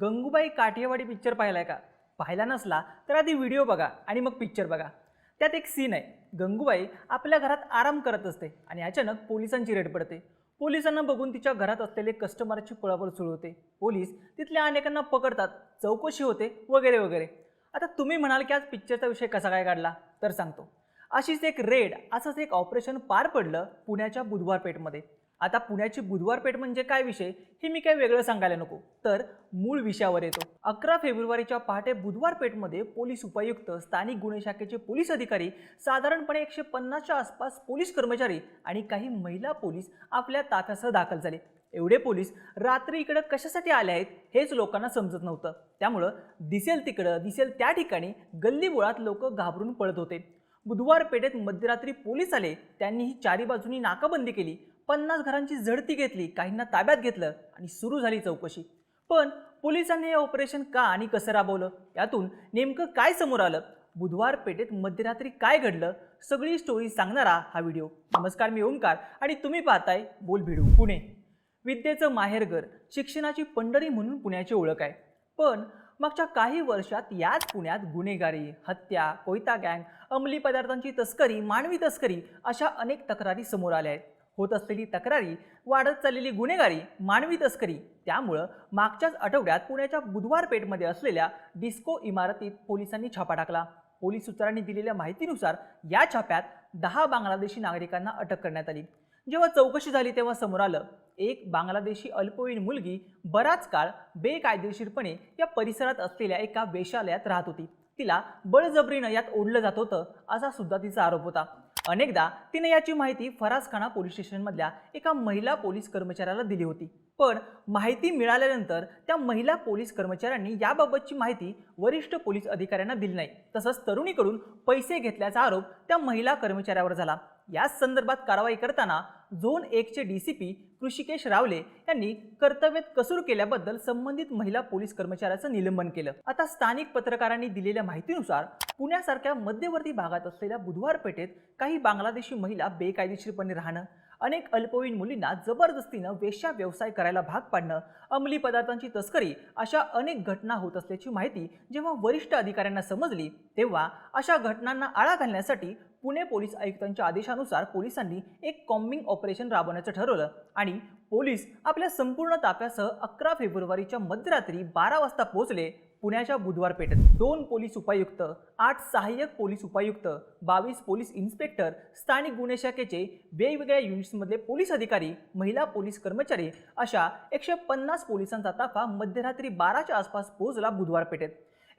Gangubai Kathiawadi picture पाहिलाय का? पाहिला नसला तर आधी व्हिडिओ बघा आणि मग पिक्चर बघा. त्यात एक सीन आहे. गंगूबाई आपल्या घरात आराम करत असते आणि अचानक पोलिसांची रेड पडते. पोलिसांना बघून तिच्या घरात असलेले कस्टमरची पळापळ सुरू होते. पोलीस तिथल्या अनेकांना पकडतात चौकशी होते वगैरे वगैरे. आता तुम्ही म्हणाल की आज पिक्चरचा विषय कसा काय काढला? तर सांगतो. अशीच एक रेड असंच एक ऑपरेशन पार पडलं पुण्याच्या बुधवार पेठमध्ये आता पुण्याची बुधवार पेठ म्हणजे काय विषय हे मी काय वेगळं सांगायला नको. तर मूळ विषयावर येतो. अकरा फेब्रुवारीच्या पहाटे बुधवार पेठमध्ये पोलीस उपायुक्त स्थानिक गुन्हे शाखेचे पोलीस अधिकारी साधारणपणे एकशे पन्नासच्या आसपास पोलीस कर्मचारी आणि काही महिला पोलीस आपल्या ताफ्यासह दाखल झाले. एवढे पोलीस रात्री इकडं कशासाठी आले आहेत हेच लोकांना समजत नव्हतं. त्यामुळं दिसेल तिकडं दिसेल त्या ठिकाणी गल्लीबोळात लोक घाबरून पळत होते. बुधवार पेठेत मध्यरात्री पोलीस आले त्यांनी ही चारी बाजूनी नाकाबंदी केली. पन्नास घरांची झडती घेतली काहींना ताब्यात घेतलं आणि सुरू झाली चौकशी. पण पोलिसांनी हे ऑपरेशन का आणि कसं राबवलं? यातून नेमकं काय समोर आलं? बुधवार पेठेत मध्यरात्री काय घडलं? सगळी स्टोरी सांगणारा हा व्हिडिओ. नमस्कार मी ओंकार आणि तुम्ही पाहताय बोल भिडू पुणे. विद्येचं माहेरघर शिक्षणाची पंढरी म्हणून पुण्याची ओळख आहे. पण मागच्या काही वर्षात याच पुण्यात गुन्हेगारी हत्या कोयता गँग अंमली पदार्थांची तस्करी मानवी तस्करी अशा अनेक तक्रारी समोर आल्या आहेत. होत असलेली तक्रारी वाढत चाललेली गुन्हेगारी मानवी तस्करी त्यामुळं मागच्याच आठवड्यात पुण्याच्या बुधवार पेठमध्ये असलेल्या डिस्को इमारतीत पोलिसांनी छापा टाकला. पोलीस सूत्रांनी दिलेल्या माहितीनुसार या छाप्यात दहा बांगलादेशी नागरिकांना अटक करण्यात आली. जेव्हा चौकशी झाली तेव्हा समोर आलं एक बांगलादेशी अल्पवयीन मुलगी बराच काळ बेकायदेशीरपणे या परिसरात असलेल्या एका वेशालयात राहत होती. तिला बळजबरीनं यात ओढलं जात होतं असा सुद्धा तिचा आरोप होता. अनेकदा तिने याची माहिती फरासखाना पोलीस स्टेशनमधल्या एका महिला पोलीस कर्मचाऱ्याला दिली होती. पण माहिती मिळाल्यानंतर त्या महिला पोलीस कर्मचाऱ्यांनी याबाबतची माहिती वरिष्ठ पोलीस अधिकाऱ्यांना दिली नाही. तसंच तरुणीकडून पैसे घेतल्याचा आरोप त्या महिला कर्मचाऱ्यावर झाला. याच संदर्भात कारवाई करताना zone एकचे D C P Hrishikesh Rawale यांनी कर्तव्यात कसूर केल्याबद्दल संबंधित महिला पोलीस कर्मचाऱ्याचं निलंबन केलं. आता स्थानिक पत्रकारांनी दिलेल्या माहितीनुसार पुण्यासारख्या मध्यवर्ती भागात असलेल्या बुधवार पेठेत काही बांगलादेशी महिला बेकायदेशीरपणे राहणं अनेक अल्पवयीन मुलींना जबरदस्तीनं वेश्या व्यवसाय करायला भाग पाडणं अंमली पदार्थांची तस्करी अशा अनेक घटना होत असल्याची माहिती जेव्हा वरिष्ठ अधिकाऱ्यांना समजली तेव्हा अशा घटनांना आळा घालण्यासाठी पुणे पोलीस आयुक्तांच्या आदेशानुसार पोलिसांनी एक कॉम्बिंग ऑपरेशन राबवण्याचं ठरवलं आणि पोलीस आपल्या संपूर्ण ताफ्यासह अकरा फेब्रुवारीच्या मध्यरात्री बारा वाजता पोहोचले. पुण्याच्या बुधवार पेठेत दोन पोलीस उपायुक्त आठ सहाय्यक पोलीस उपायुक्त बावीस पोलीस इन्स्पेक्टर स्थानिक गुन्हे शाखेचे वेगवेगळ्या युनिट्समधले पोलीस अधिकारी महिला पोलीस कर्मचारी अशा एकशे पन्नास पोलिसांचा ताफा मध्यरात्री बाराच्या आसपास पोहोचला बुधवार पेठेत.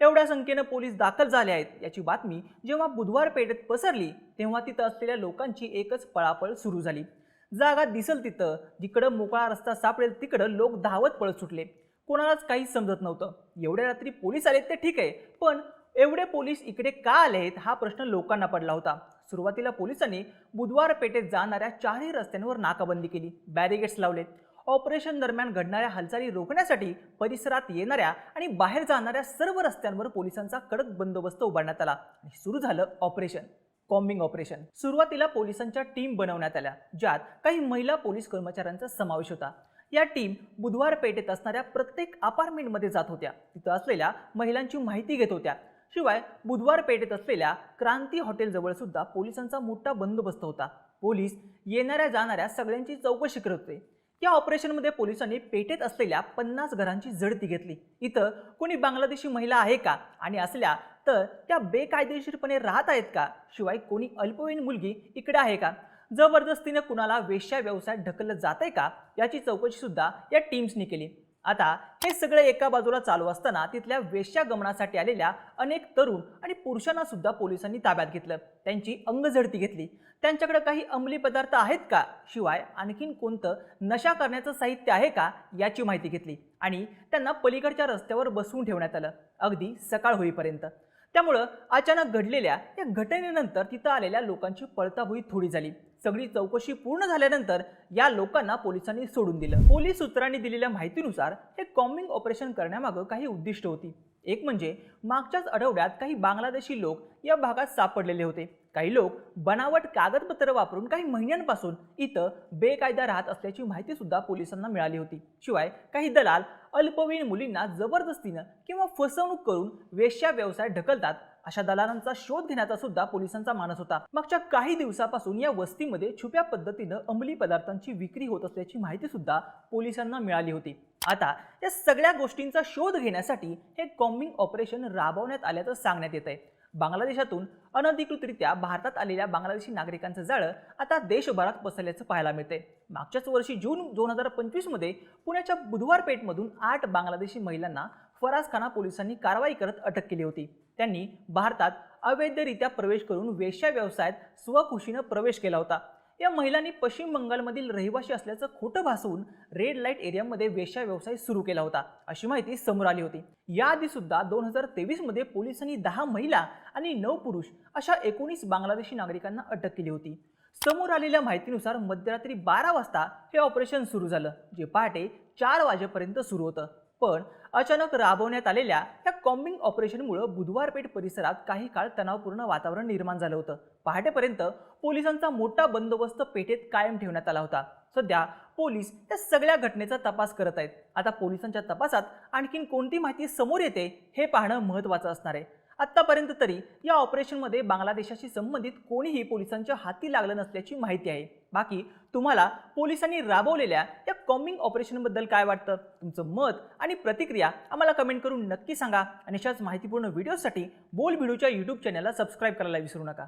एवढ्या संख्येनं पोलीस दाखल झाले आहेत याची बातमी जेव्हा बुधवार पेठेत पसरली तेव्हा तिथं असलेल्या लोकांची एकच पळापळ सुरू झाली. जागा दिसल तिथं जिकडं मोकळा रस्ता सापडेल तिकडं लोक धावत पळत सुटले. कोणालाच काहीच समजत नव्हतं. एवढ्या रात्री पोलीस आलेत ते ठीक आहे पण एवढे पोलीस इकडे का आले आहेत हा प्रश्न लोकांना पडला होता. सुरुवातीला पोलिसांनी बुधवार पेठेत जाणाऱ्या चारही रस्त्यांवर नाकाबंदी केली बॅरिगेट्स लावलेत. ऑपरेशन दरम्यान घडणाऱ्या हालचाली रोखण्यासाठी परिसरात येणाऱ्या आणि बाहेर जाणाऱ्या सर्व रस्त्यांवर पोलिसांचा कडक बंदोबस्त उभारण्यात आला आणि सुरू झालं ऑपरेशन कॉम्बिंग ऑपरेशन. सुरुवातीला पोलिसांच्या टीम बनवण्यात आल्या ज्यात काही महिला पोलीस कर्मचाऱ्यांचा समावेश होता. या टीम बुधवार पेठेत असणाऱ्या प्रत्येक अपार्टमेंटमध्ये जात होत्या. तिथं असलेल्या महिलांची माहिती घेत होत्या. शिवाय बुधवार पेठेत असलेल्या क्रांती हॉटेलजवळ सुद्धा पोलिसांचा मोठा बंदोबस्त होता. पोलीस येणाऱ्या जाणाऱ्या सगळ्यांची चौकशी करत होते. या ऑपरेशनमध्ये पोलिसांनी पेठेत असलेल्या पन्नास घरांची झडती घेतली. इथं कोणी बांगलादेशी महिला आहे का? आणि असल्या तर त्या बेकायदेशीरपणे राहत आहेत का? शिवाय कोणी अल्पवयीन मुलगी इकडे आहे का? जबरदस्तीनं कुणाला वेश्या व्यवसायात ढकललं जात आहे का? याची चौकशी सुद्धा या टीम्सनी केली. आता हे सगळं एका बाजूला चालू असताना तिथल्या वेश्या गमनासाठी आलेल्या अनेक तरुण आणि पुरुषांना सुद्धा पोलिसांनी ताब्यात घेतलं. त्यांची अंगझडती घेतली. त्यांच्याकडे काही अंमली पदार्थ आहेत का? शिवाय आणखीन कोणतं नशा करण्याचं साहित्य आहे का? याची माहिती घेतली आणि त्यांना पलीकडच्या रस्त्यावर बसवून ठेवण्यात आलं. अगदी सकाळ होईपर्यंत. त्यामुळं अचानक घडलेल्या या घटनेनंतर तिथं आलेल्या लोकांची पळताभुई थोडी झाली. सगळी चौकशी पूर्ण झाल्यानंतर या लोकांना पोलिसांनी सोडून दिलं. पोलीस सूत्रांनी दिलेल्या माहितीनुसार हे कॉम्बिंग ऑपरेशन करण्यामागं काही उद्दिष्ट होती. एक म्हणजे मागच्याच आठवड्यात काही बांगलादेशी लोक या भागात सापडलेले होते. काही लोक बनावट कागदपत्र वापरून काही महिन्यांपासून इथं बेकायदा राहत असल्याची माहिती सुद्धा पोलिसांना मिळाली होती. शिवाय काही दलाल अल्पवयीन मुलींना जबरदस्तीनं किंवा फसवणूक करून वेश्या व्यवसाय ढकलतात अशा दलालांचा शोध घेण्याचा सुद्धा पोलिसांचा मानस होता. मागच्या काही दिवसापासून या वस्तीमध्ये छुप्या पद्धतीनं अंमली पदार्थांची विक्री होत असल्याची माहिती सुद्धा पोलिसांना मिळाली होती. आता या सगळ्या गोष्टींचा शोध घेण्यासाठी हे कॉम्बिंग ऑपरेशन राबवण्यात आल्याचं सांगण्यात येत आहे बांगलादेशातून अनधिकृतरित्या भारतात आलेल्या बांगलादेशी नागरिकांचं जाळं आता देशभरात पसरल्याचं पाहायला मिळते मागच्याच वर्षी जून दोन हजार पंचवीसमध्ये पुण्याच्या बुधवार पेठमधून आठ बांगलादेशी महिलांना फराजखाना पोलिसांनी कारवाई करत अटक केली होती. त्यांनी भारतात अवैधरित्या प्रवेश करून वेश्या व्यवसायात स्वखुशीनं प्रवेश केला होता. या महिलांनी पश्चिम बंगालमधील रहिवासी असल्याचं खोटं भासवून रेड लाइट एरियामध्ये वेश्या व्यवसाय सुरू केला होता अशी माहिती समोर आली होती. याआधी सुद्धा दोन हजार तेवीसमध्ये पोलिसांनी दहा महिला आणि नऊ पुरुष अशा एकोणीस बांगलादेशी नागरिकांना अटक केली होती. समोर आलेल्या माहितीनुसार मध्यरात्री बारा वाजता हे ऑपरेशन सुरू झालं जे पहाटे चार वाजेपर्यंत सुरू होतं. पण अचानक राबवण्यात आलेल्या या कॉम्बिंग ऑपरेशनमुळं बुधवार पेठ परिसरात काही काळ तणावपूर्ण वातावरण निर्माण झालं होतं. पहाटेपर्यंत पोलिसांचा मोठा बंदोबस्त पेठेत कायम ठेवण्यात आला होता. सध्या पोलीस या सगळ्या घटनेचा तपास करत आहेत. आता पोलिसांच्या तपासात आणखीन कोणती माहिती समोर येते हे पाहणं महत्त्वाचं असणार आहे. आत्तापर्यंत तरी या ऑपरेशनमध्ये बांगलादेशाशी संबंधित कोणीही पोलिसांच्या हाती लागलं नसल्याची माहिती आहे. बाकी तुम्हाला पोलिसांनी राबवलेल्या या कॉम्बिंग ऑपरेशनबद्दल काय वाटतं? तुमचं मत आणि प्रतिक्रिया आम्हाला कमेंट करून नक्की सांगा. आणि अशाच माहितीपूर्ण व्हिडिओसाठी बोल व्हिडिओच्या यूट्यूब चॅनलला सबस्क्राईब करायला विसरू नका.